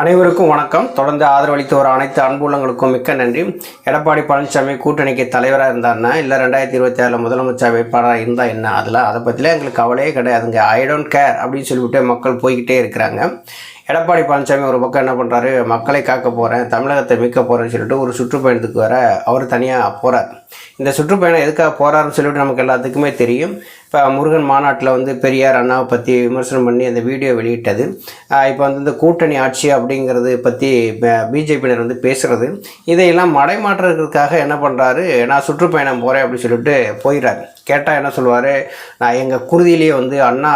அனைவருக்கும் வணக்கம். தொடர்ந்து ஆதரவளித்து வர அனைத்து அன்புள்ளங்களுக்கும் மிக்க நன்றி. எடப்பாடி பழனிசாமி கூட்டணிக்கு தலைவராக இருந்தாருன்னா இல்லை ரெண்டாயிரத்தி இருபத்தி ஆறில் முதலமைச்சர் வேட்பாளராக இருந்தால் என்ன? அதில் அதை பற்றிலாம் எங்களுக்கு கவலையே கிடையாதுங்க ஐ டோன்ட் கேர் அப்படின்னு சொல்லிவிட்டு மக்கள் போய்கிட்டே இருக்கிறாங்க. எடப்பாடி பழனிசாமி ஒரு பக்கம் என்ன பண்ணுறாரு மக்களை காக்க போகிறேன் தமிழகத்தை மீட்க போகிறேன்னு சொல்லிட்டு ஒரு சுற்றுப்பயணத்துக்கு வர அவர் தனியாக போகிறார் இந்த சுற்றுப்பயணம் எதுக்காக போகிறாருன்னு சொல்லிட்டு நமக்கு எல்லாத்துக்குமே தெரியும். இப்போ முருகன் மாநாட்டில் வந்து பெரியார் அண்ணாவை பற்றி விமர்சனம் பண்ணி அந்த வீடியோ வெளியிட்டது. இப்போ வந்து இந்த கூட்டணி ஆட்சி அப்படிங்கிறது பற்றி பிஜேபியினர் வந்து பேசுகிறது இதையெல்லாம் மடைமாற்றுறதுக்காக என்ன பண்ணுறாரு நான் சுற்றுப்பயணம் போகிறேன் அப்படின்னு சொல்லிட்டு போயிடுறாரு கேட்டால் என்ன சொல்லுவார்? நான் எங்கள் குருதியிலேயே வந்து அண்ணா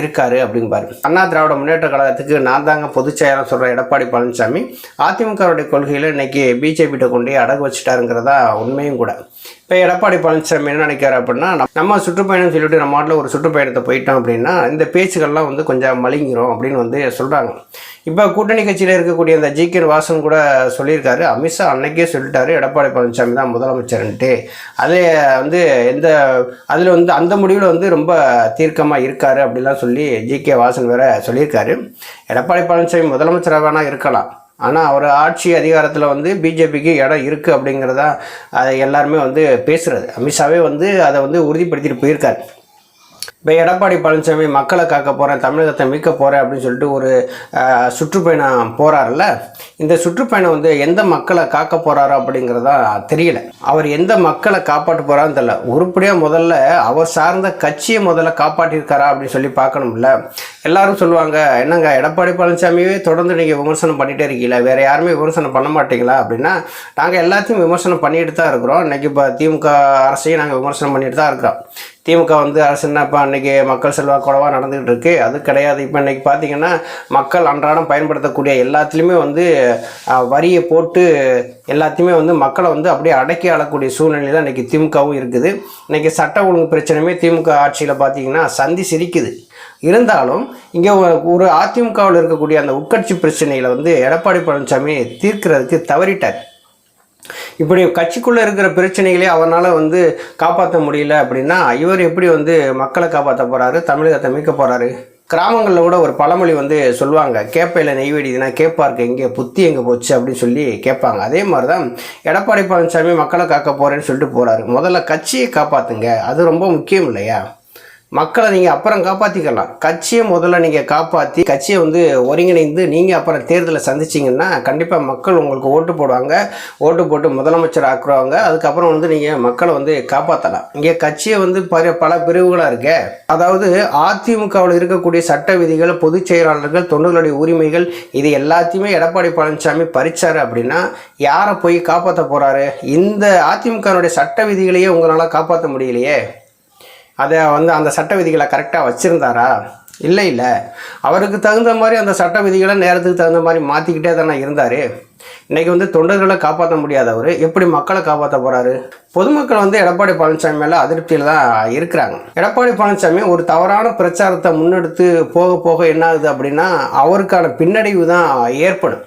இருக்காரு அப்படிம்பாரு அண்ணா திராவிட முன்னேற்ற கழகத்துக்கு நான் தாங்க பொதுச்செயலாளர் சொல்கிற எடப்பாடி பழனிசாமி அதிமுகவுடைய கொள்கையில் இன்றைக்கி பிஜேபிகிட்ட கொண்டு அடகு வச்சுட்டாருங்கிறதா உண்மையும் கூட. இப்போ எடப்பாடி பழனிசாமி என்ன நினைக்கிறார் அப்படின்னா நம்ம- சுற்றுப்பயணம் சொல்லிட்டு நம்ம நாட்டில் ஒரு சுற்றுப்பயணத்தை போயிட்டோம் அப்படின்னா இந்த பேச்சுகள்லாம் வந்து கொஞ்சம் மலிங்கிறோம் அப்படின்னு வந்து சொல்கிறாங்க இப்போ கூட்டணி கட்சியில் இருக்கக்கூடிய அந்த ஜி கே வாசன் கூட சொல்லியிருக்காரு. அமித்ஷா அன்னைக்கே சொல்லிட்டாரு எடப்பாடி பழனிசாமி தான் முதலமைச்சர்ன்ட்டு. அது வந்து எந்த அதில் வந்து அந்த முடிவில் வந்து ரொம்ப தீர்க்கமாக இருக்காரு அப்படிலாம் சொல்லி ஜி கே வாசன் வேற சொல்லியிருக்காரு. எடப்பாடி பழனிசாமி முதலமைச்சராக வேணால் இருக்கலாம். ஆனால் அவர் ஆட்சி அதிகாரத்தில் வந்து பிஜேபிக்கு இடம் இருக்குது அப்படிங்கிறதா அதை எல்லாருமே வந்து பேசுகிறது அமித்ஷாவே வந்து அதை வந்து உறுதிப்படுத்திட்டு போயிருக்கார். இப்போ எடப்பாடி பழனிசாமி மக்களை காக்க போகிறேன் தமிழகத்தை மீட்க போகிறேன் அப்படின்னு சொல்லிட்டு ஒரு சுற்றுப்பயணம் போகிறாருல்ல இந்த சுற்றுப்பயணம் வந்து எந்த மக்களை காக்க போகிறாரோ அப்படிங்கிறதா தெரியல. அவர் எந்த மக்களை காப்பாற்ற போகிறான்னு தெரியல. உருப்படியாக முதல்ல அவர் சார்ந்த கட்சியை முதல்ல காப்பாற்றிருக்காரா அப்படின்னு சொல்லி பார்க்கணும்ல. எல்லாரும் சொல்லுவாங்க என்னங்க எடப்பாடி பழனிசாமியே தொடர்ந்து நீங்கள் விமர்சனம் பண்ணிகிட்டே இருக்கீங்களா? வேறு யாருமே விமர்சனம் பண்ண மாட்டீங்களா? அப்படின்னா நாங்கள் எல்லாத்தையும் விமர்சனம் பண்ணிட்டு தான் இருக்கிறோம். இன்றைக்கி இப்போ திமுக அரசையும் நாங்கள் விமர்சனம் பண்ணிட்டு தான் இருக்கிறோம். திமுக வந்து அரசு என்ன இன்றைக்கி மக்கள் செல்வா குறைவாக நடந்துகிட்டு இருக்கு அது கிடையாது. இப்போ இன்றைக்கி பார்த்தீங்கன்னா மக்கள் அன்றாடம் பயன்படுத்தக்கூடிய எல்லாத்துலேயுமே வந்து வரியை போட்டு எல்லாத்தையுமே வந்து மக்களை வந்து அப்படியே அடக்கி ஆளக்கூடிய சூழ்நிலை தான் இன்றைக்கி திமுகவும் இருக்குது. இன்றைக்கி சட்ட ஒழுங்கு பிரச்சனையுமே திமுக ஆட்சியில் பார்த்திங்கன்னா சந்தி சிரிக்குது. இருந்தாலும் இங்கே ஒரு அதிமுகவில் இருக்கக்கூடிய அந்த உட்கட்சி பிரச்சனைகளை வந்து எடப்பாடி பழனிசாமி தீர்க்கிறதுக்கு தவறிட்டார். இப்படி கட்சிக்குள்ளே இருக்கிற பிரச்சனைகளே அவனால் வந்து காப்பாற்ற முடியல அப்படின்னா இவர் எப்படி வந்து மக்களை காப்பாற்ற போகிறாரு தமிழகத்தை மீட்க போகிறாரு கிராமங்களில் கூட ஒரு பழமொழி வந்து சொல்லுவாங்க கேப்பையில் நெய்வேடிதுன்னா கேப்பா கேப்பாருக்கு எங்கே புத்தி எங்கே போச்சு? அப்படின்னு சொல்லி கேட்பாங்க. அதே மாதிரி தான் எடப்பாடி பழனிசாமி மக்களை காக்க போகிறேன்னு சொல்லிட்டு போகிறாரு முதல்ல கட்சியை காப்பாற்றுங்க அது ரொம்ப முக்கியம் இல்லையா? மக்களை நீங்கள் அப்புறம் காப்பாற்றிக்கலாம் கட்சியை முதல்ல நீங்கள் காப்பாற்றி கட்சியை வந்து ஒருங்கிணைந்து நீங்கள் அப்புறம் தேர்தலை சந்திச்சிங்கன்னா கண்டிப்பாக மக்கள் உங்களுக்கு ஓட்டு போடுவாங்க. ஓட்டு போட்டு முதலமைச்சர் ஆக்குறவங்க அதுக்கப்புறம் வந்து நீங்கள் மக்களை வந்து காப்பாற்றலாம் இங்கே கட்சியை வந்து பல பல பிரிவுகளாக இருக்கே. அதாவது அதிமுகவில் இருக்கக்கூடிய சட்ட விதிகள் பொதுச் செயலாளர்கள் தொண்டர்களுடைய உரிமைகள் இது எல்லாத்தையுமே எடப்பாடி பழனிசாமி பறிச்சார் அப்படின்னா யாரை போய் காப்பாற்ற போகிறாரு இந்த அதிமுகனுடைய சட்ட விதிகளையே உங்களால் காப்பாற்ற முடியலையே. அதை வந்து அந்த சட்ட விதிகளை கரெக்டாக வச்சுருந்தாரா? இல்லை இல்லை. அவருக்கு தகுந்த மாதிரி அந்த சட்ட விதிகளை நேரத்துக்கு தகுந்த மாதிரி மாற்றிக்கிட்டே தானே இருந்தார். இன்றைக்கி வந்து தொண்டர்களை காப்பாற்ற முடியாதவர் எப்படி மக்களை காப்பாற்ற போகிறாரு பொதுமக்கள் வந்து எடப்பாடி பழனிசாமி மேலே அதிருப்தியில் தான் இருக்கிறாங்க. எடப்பாடி பழனிசாமி ஒரு தவறான பிரச்சாரத்தை முன்னெடுத்து போக போக என்ன ஆகுது அப்படின்னா அவருக்கான பின்னடைவு தான் ஏற்படும்.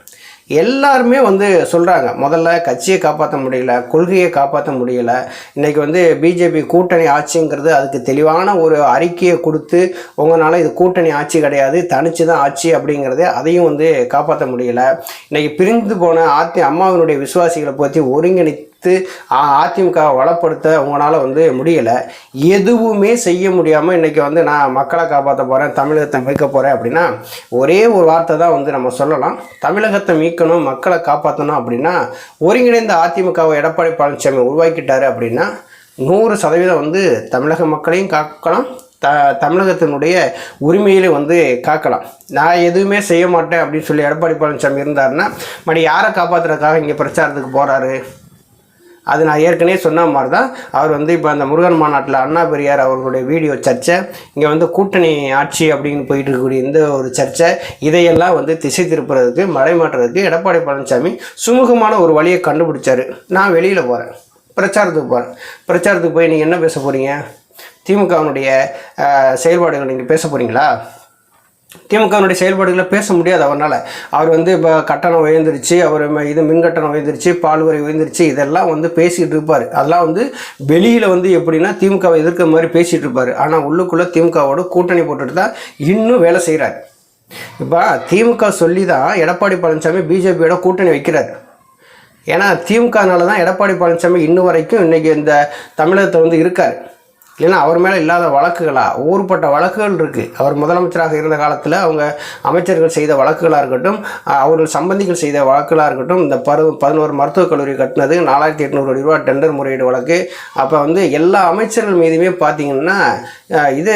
எல்லாருமே வந்து சொல்கிறாங்க முதல்ல கட்சியை காப்பாற்ற முடியல கொள்கையை காப்பாற்ற முடியல. இன்றைக்கி வந்து பிஜேபி கூட்டணி ஆட்சிங்கிறது அதுக்கு தெளிவான ஒரு அறிக்கையை கொடுத்து உங்களால் இது கூட்டணி ஆட்சி கிடையாது தனிச்சு தான் ஆட்சி அப்படிங்கிறத அதையும் வந்து காப்பாற்ற முடியல. இன்றைக்கி பிரிந்து போன ஆத்தி அம்மாவினுடைய விசுவாசிகளை பற்றி ஒருங்கிணைத்து ஆ- அதிமுகவை வளப்படுத்த உங்களால் வந்து முடியலை. எதுவுமே செய்ய முடியாமல் இன்றைக்கி வந்து நான் மக்களை காப்பாற்ற போகிறேன் தமிழகத்தை மீட்க போகிறேன் அப்படின்னா ஒரே ஒரு வார்த்தை தான் வந்து நம்ம சொல்லலாம். தமிழகத்தை மீட்கணும் மக்களை காப்பாற்றணும் அப்படின்னா ஒருங்கிணைந்த அதிமுகவை எடப்பாடி பழனிசாமி உருவாக்கிட்டாரு அப்படின்னா நூறு சதவீதம் வந்து தமிழக மக்களையும் காக்கலாம் த தமிழகத்தினுடைய உரிமையிலே வந்து காக்கலாம். நான் எதுவுமே செய்ய மாட்டேன் அப்படின்னு சொல்லி எடப்பாடி பழனிசாமி இருந்தாருன்னா மறுபடி யாரை காப்பாற்றுறதுக்காக இங்கே பிரச்சாரத்துக்கு போகிறாரு அது நான் ஏற்கனவே சொன்ன மாதிரி தான் அவர் வந்து இப்போ அந்த முருகன் மாநாட்டில் அண்ணா பெரியார் அவர்களுடைய வீடியோ சர்ச்சை இங்கே வந்து கூட்டணி ஆட்சி அப்படின்னு போயிட்டு இருக்கக்கூடிய இந்த ஒரு சர்ச்சை இதையெல்லாம் வந்து திசை திருப்புறதுக்கு மறைமாற்றுறதுக்கு எடப்பாடி பழனிசாமி சுமூகமான ஒரு வழியை கண்டுபிடிச்சார். நான் வெளியில் போகிறேன் பிரச்சாரத்துக்கு போகிறேன் பிரச்சாரத்துக்கு போய் நீங்கள் என்ன பேச போகிறீங்க திமுகவினுடைய செயல்பாடுகள் நீங்கள் பேச போகிறீங்களா திமுகவினுடைய செயல்பாடுகளை பேச முடியாது அவரால் அவர் வந்து இப்போ கட்டணம் உயர்ந்துருச்சு அவர் ம- இது மின் கட்டணம் உயர்ந்துருச்சு பால் வரி உயர்ந்துருச்சு இதெல்லாம் வந்து பேசிகிட்டு இருப்பார். அதெல்லாம் வந்து வெளியில் வந்து எப்படின்னா திமுகவை எதிர்க்கிற மாதிரி பேசிகிட்டு இருப்பார். ஆனால் உள்ளுக்குள்ளே திமுகவோட கூட்டணி போட்டுட்டு தான் இன்னும் வேலை செய்கிறார் இப்போ திமுக சொல்லி தான் எடப்பாடி பழனிசாமி பிஜேபியோட கூட்டணி வைக்கிறார். ஏன்னா திமுகனால தான் எடப்பாடி பழனிசாமி இன்னும் வரைக்கும் இன்றைக்கி இந்த தமிழகத்தை வந்து இருக்கார். இல்லைன்னா அவர் மேலே இல்லாத வழக்குகளா? ஊர்பட்ட வழக்குகள் இருக்குது அவர் முதலமைச்சராக இருந்த காலத்தில் அவங்க அமைச்சர்கள் செய்த வழக்குகளாக இருக்கட்டும் அவர்கள் சம்பந்திகள் செய்த வழக்குகளாக இருக்கட்டும் இந்த பரு பதினோரு மருத்துவக் கல்லூரி கட்டினது நாலாயிரத்தி எட்நூறு கோடி ரூபா டெண்டர் முறையீடு வழக்கு. அப்போ வந்து எல்லா அமைச்சர்கள் மீதுமே பார்த்தீங்கன்னா இது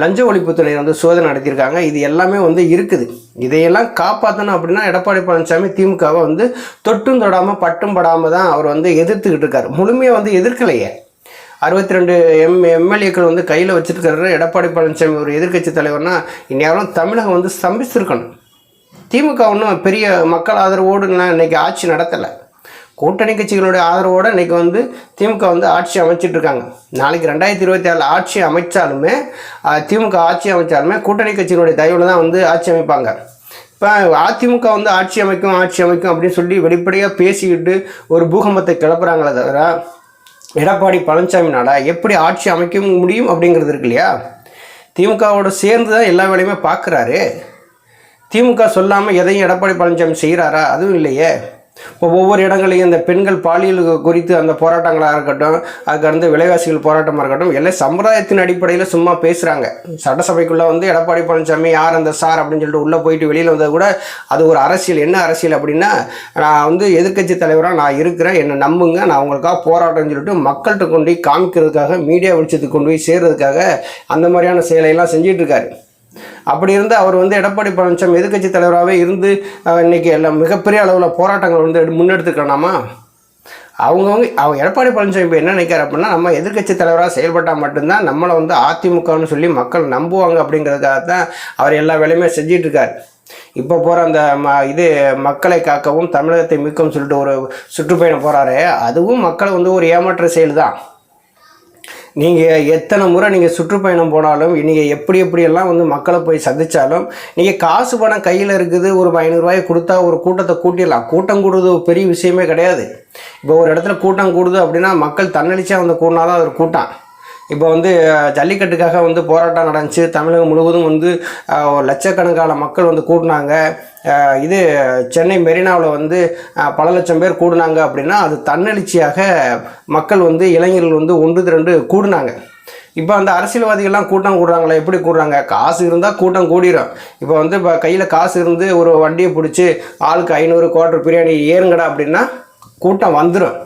லஞ்ச ஒழிப்புத்துறை வந்து சோதனை நடத்தியிருக்காங்க. இது எல்லாமே வந்து இருக்குது. இதையெல்லாம் காப்பாற்றணும் அப்படின்னா எடப்பாடி பழனிசாமி திமுகவை வந்து தொட்டும் தொடாமல் பட்டும் படாமல் தான் அவர் வந்து எதிர்த்துக்கிட்டு இருக்கார். முழுமையாக வந்து எதிர்க்கலையே. அறுபத்தி ரெண்டு எம் எம்எல்ஏக்கள் வந்து கையில் வச்சுருக்காரு எடப்பாடி பழனிசாமி ஒரு எதிர்க்கட்சி தலைவர்னா இந்நேரம் தமிழகம் வந்து ஸ்தம்பிச்சிருக்கணும். திமுக ஒன்றும் பெரிய மக்கள் ஆதரவோடு இன்றைக்கி இன்னைக்கு ஆட்சி நடத்தலை. கூட்டணி கட்சிகளுடைய ஆதரவோடு இன்னைக்கு வந்து திமுக வந்து ஆட்சி அமைச்சிட்டு இருக்காங்க. நாளைக்கு ரெண்டாயிரத்தி இருபத்தி ஆறில் ஆட்சி அமைச்சாலுமே திமுக ஆட்சி அமைச்சாலுமே கூட்டணி கட்சிகளுடைய தயவில் தான் வந்து ஆட்சி அமைப்பாங்க. இப்போ அதிமுக வந்து ஆட்சி அமைக்கும் ஆட்சி அமைக்கும் அப்படின்னு சொல்லி வெளிப்படையாக பேசிக்கிட்டு ஒரு பூகம்பத்தை கிளப்புறாங்களே தவிர எடப்பாடி பழனிசாமினால எப்படி ஆட்சி அமைக்க முடியும் அப்படிங்கிறது இருக்கு இல்லையா? திமுகவோட சேர்ந்து தான் எல்லா வேலையுமே பார்க்குறாரு. திமுக சொல்லாமல் எதையும் எடப்பாடி பழனிசாமி செய்கிறாரா அதுவும் இல்லையே. இப்போ ஒவ்வொரு இடங்களையும் இந்த பெண்கள் பாலியல் குறித்து அந்த போராட்டங்களாக இருக்கட்டும் அதுக்கடுத்து விலைவாசிகள் போராட்டமாக இருக்கட்டும் எல்லாம் சம்பிரதாயத்தின் அடிப்படையில் சும்மா பேசுகிறாங்க சட்டசபைக்குள்ளே வந்து எடப்பாடி பழனிசாமி யார் அந்த சார் அப்படின்னு சொல்லிட்டு உள்ளே போயிட்டு வெளியில் வந்தது கூட அது ஒரு அரசியல். என்ன அரசியல் அப்படின்னா நான் வந்து எதிர்க்கட்சி தலைவராக நான் இருக்கிறேன் என்னை நம்புங்க நான் உங்களுக்காக போராட்டம்னு சொல்லிட்டு மக்கள்கிட்ட கொண்டு போய் காமிக்கிறதுக்காக மீடியா வெளிச்சத்துக்கு கொண்டு போய் சேர்றதுக்காக அந்த மாதிரியான செயலையெல்லாம் செஞ்சிட்ருக்காரு அப்படி இருந்து அவர் வந்து எடப்பாடி பழனிசாமி எதிர்க்கட்சி தலைவராகவே இருந்து இன்றைக்கி இன்னைக்கு எல்லாம் மிகப்பெரிய அளவில் போராட்டங்கள் வந்து முன்னெடுத்துக்கணாமா அவங்கவுங்க அவங்க எடப்பாடி பழனிசாமி இப்போ என்ன நினைக்கிறார் அப்படின்னா நம்ம எதிர்கட்சி தலைவராக செயல்பட்டால் மட்டும்தான் நம்மளை வந்து அதிமுகன்னு சொல்லி மக்கள் நம்புவாங்க அப்படிங்கிறதுக்காக தான் அவர் எல்லா வேலையுமே செஞ்சிட்டு இப்போ போகிற அந்த ம இது மக்களை காக்கவும் தமிழகத்தை மீட்கவும் சொல்லிட்டு ஒரு சுற்றுப்பயணம் போகிறாரு அதுவும் மக்களை வந்து ஒரு ஏமாற்ற செயல் தான். நீங்கள் எத்தனை முறை நீங்கள் சுற்றுப்பயணம் போனாலும் நீங்கள் எப்படி எப்படியெல்லாம் வந்து மக்களை போய் சந்திச்சாலும் நீங்கள் காசு பணம் கையில் இருக்குது ஒரு ஐநூறுரூவாயை கொடுத்தா ஒரு கூட்டத்தை கூட்டிடலாம். கூட்டம் கூடுறது ஒரு பெரிய விஷயமே கிடையாது. இப்போ ஒரு இடத்துல கூட்டம் கூடுது அப்படின்னா மக்கள் தன்னடிச்சா வந்து கூடினா தான் அது ஒரு கூட்டம். இப்போ வந்து ஜல்லிக்கட்டுக்காக வந்து போராட்டம் நடந்துச்சு. தமிழகம் முழுவதும் வந்து ஒரு லட்சக்கணக்கான மக்கள் வந்து கூட்டினாங்க இது சென்னை மெரினாவில் வந்து பல லட்சம் பேர் கூடினாங்க அப்படின்னா அது தன்னெழுச்சியாக மக்கள் வந்து இளைஞர்கள் வந்து ஒன்று திரண்டு கூடினாங்க. இப்போ அந்த அரசியல்வாதிகள்லாம் கூட்டம் கூடுறாங்களா? எப்படி கூடுறாங்க? காசு இருந்தால் கூட்டம் கூடிரும். இப்போ வந்து இப்போ கையில் காசு இருந்து ஒரு வண்டியை பிடிச்சி ஆளுக்கு ஐநூறு குவார்டர் பிரியாணி ஏறுங்கடா அப்படின்னா கூட்டம் வந்துடும்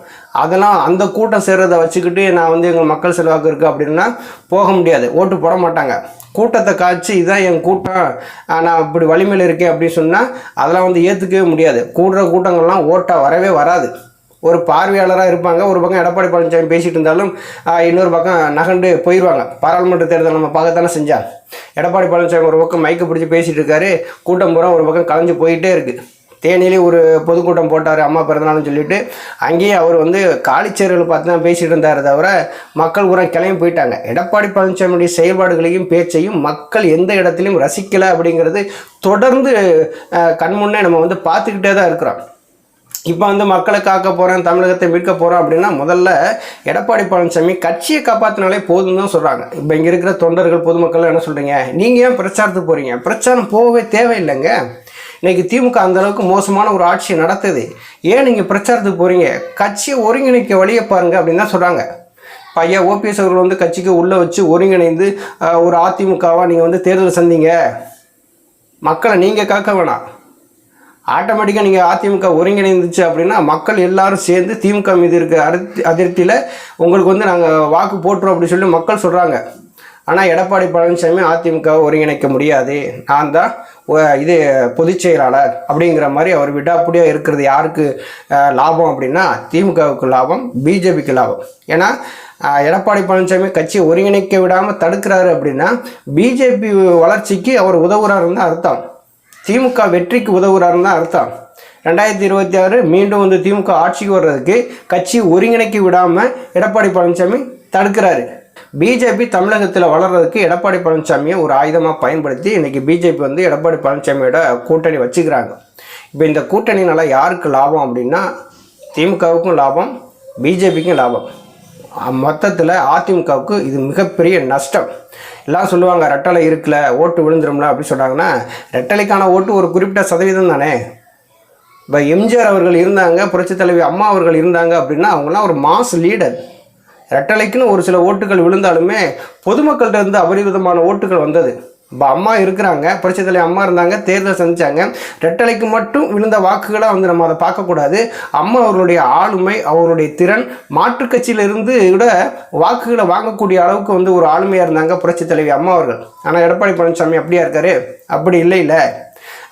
அதெல்லாம் அந்த கூட்டம் சேர்றதை வச்சுக்கிட்டு நான் வந்து எங்கள் மக்கள் செல்வாக்கு இருக்குது அப்படின்னா போக முடியாது. ஓட்டு போட மாட்டாங்க. கூட்டத்தை காய்ச்சி இதான் என் கூட்டம். நான் இப்படி வலிமையில் இருக்கேன் அப்படின்னு சொன்னால் அதெல்லாம் வந்து ஏற்றுக்கவே முடியாது. கூடுற கூட்டங்கள்லாம் ஓட்டாக வரவே வராது. ஒரு பார்வையாளராக இருப்பாங்க. ஒரு பக்கம் எடப்பாடி பழனிசாமி பேசிகிட்டு இருந்தாலும் இன்னொரு பக்கம் நகண்டு போயிடுவாங்க பாராளுமன்ற தேர்தல் நம்ம பார்க்கத்தானே செஞ்சால் எடப்பாடி பழனிசாமி ஒரு பக்கம் மைக்கை பிடிச்சி பேசிகிட்டு இருக்காரு. கூட்டம் பூரா ஒரு பக்கம் கலைஞ்சு போயிட்டே இருக்குது தேனியிலே ஒரு பொதுக்கூட்டம் போட்டார் அம்மா பிறந்தநாள்னு சொல்லிட்டு. அங்கேயே அவர் வந்து காலிச்சேரிகள் பார்த்து தான் பேசிகிட்டு இருந்தார் தவிர மக்கள் உரம் கிளம்பி போயிட்டாங்க. எடப்பாடி பழனிசாமியுடைய செயல்பாடுகளையும் பேச்சையும் மக்கள் எந்த இடத்துலையும் ரசிக்கலை அப்படிங்கிறது தொடர்ந்து கண்முன்னே நம்ம வந்து பார்த்துக்கிட்டே தான் இருக்கிறோம். இப்போ வந்து மக்களை காக்க போகிறேன் தமிழகத்தை மீட்க போகிறோம் அப்படின்னா முதல்ல எடப்பாடி பழனிசாமி கட்சியை காப்பாற்றினாலே போதும் தான் சொல்கிறாங்க இப்போ இங்கே இருக்கிற தொண்டர்கள் பொதுமக்கள் என்ன சொல்கிறீங்க நீங்கள் ஏன் பிரச்சாரத்துக்கு போகிறீங்க பிரச்சாரம் போகவே தேவையில்லைங்க. இன்றைக்கி திமுக அந்த அளவுக்கு மோசமான ஒரு ஆட்சி நடத்துது. ஏன் நீங்கள் பிரச்சாரத்துக்கு போகிறீங்க கட்சியை ஒருங்கிணைக்க வழியை பாருங்கள் அப்படின்னு தான் சொல்கிறாங்க பையன் ஓபிஎஸ் அவர்கள் வந்து கட்சிக்கு உள்ளே வச்சு ஒருங்கிணைந்து ஒரு அதிமுகவாக நீங்கள் வந்து தேர்தல் சந்திங்க. மக்களை நீங்கள் காக்க வேணாம். ஆட்டோமேட்டிக்காக நீங்கள் அதிமுக ஒருங்கிணைந்துச்சு அப்படின்னா மக்கள் எல்லாரும் சேர்ந்து திமுக மீது இருக்க அதிருப்தி அதிருப்தியில் உங்களுக்கு வந்து நாங்கள் வாக்கு போட்டுரும் அப்படின்னு சொல்லி மக்கள் சொல்கிறாங்க ஆனால் எடப்பாடி பழனிசாமி அதிமுக ஒருங்கிணைக்க முடியாது. நான் தான் இது பொதுச் செயலாளர் அப்படிங்கிற மாதிரி அவர் விடாப்புடியாக இருக்கிறது யாருக்கு லாபம் அப்படின்னா திமுகவுக்கு லாபம் பிஜேபிக்கு லாபம். ஏன்னா எடப்பாடி பழனிசாமி கட்சியை ஒருங்கிணைக்க விடாமல் தடுக்கிறாரு அப்படின்னா பிஜேபி வளர்ச்சிக்கு அவர் உதவுறாருன்னு அர்த்தம். திமுக வெற்றிக்கு உதவுகிறாருன்னு தான் அர்த்தம். ரெண்டாயிரத்தி இருபத்தி ஆறு மீண்டும் வந்து திமுக ஆட்சிக்கு வர்றதுக்கு கட்சி ஒருங்கிணைக்க விடாமல் எடப்பாடி பழனிசாமி தடுக்கிறாரு. பிஜேபி தமிழகத்தில் வளர்கிறதுக்கு எடப்பாடி பழனிசாமியை ஒரு ஆயுதமாக பயன்படுத்தி இன்றைக்கி பிஜேபி வந்து எடப்பாடி பழனிசாமியோட கூட்டணி வச்சுக்கிறாங்க. இப்போ இந்த கூட்டணினால யாருக்கு லாபம் அப்படின்னா திமுகவுக்கும் லாபம் பிஜேபிக்கும் லாபம். மொத்தத்தில் அதிமுகவுக்கு இது மிகப்பெரிய நஷ்டம். எல்லாம் சொல்லுவாங்க ரெட்டலை இருக்கல ஓட்டு விழுந்துரும்ல அப்படி சொல்கிறாங்கன்னா ரெட்டலைக்கான ஓட்டு ஒரு குறிப்பிட்ட சதவீதம் தானே? இப்போ எம்ஜிஆர் அவர்கள் இருந்தாங்க புரட்சித் தலைவி அம்மா அவர்கள் இருந்தாங்க அப்படின்னா அவங்களாம் ஒரு மாஸ் லீடர் ரெட்டலைக்குன்னு ஒரு சில ஓட்டுகள் விழுந்தாலுமே பொதுமக்கள்கிட்ட இருந்து அபரிவிதமான ஓட்டுகள் வந்தது. இப்போ அம்மா இருக்கிறாங்க புரட்சித் அம்மா இருந்தாங்க தேர்தல் சந்தித்தாங்க ரெட்டலைக்கு மட்டும் விழுந்த வாக்குகளாக வந்து நம்ம அதை பார்க்கக்கூடாது. அம்மா அவர்களுடைய ஆளுமை அவருடைய திறன் மாற்றுக் கட்சியிலிருந்து கூட வாக்குகளை வாங்கக்கூடிய அளவுக்கு வந்து ஒரு ஆளுமையாக இருந்தாங்க புரட்சித் தலைவி அம்மா அவர்கள். ஆனால் எடப்பாடி பழனிசாமி அப்படியா இருக்காரு? அப்படி இல்லை இல்லை.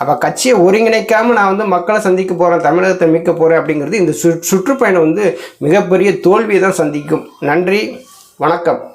அப்போ கட்சியை ஒருங்கிணைக்காமல் நான் வந்து மக்களை சந்திக்க போகிறேன் தமிழகத்தை மீட்க போகிறேன் அப்படிங்கிறது இந்த சு சுற்றுப்பயணம் வந்து மிகப்பெரிய தோல்வியை தான் சந்திக்கும். நன்றி வணக்கம்.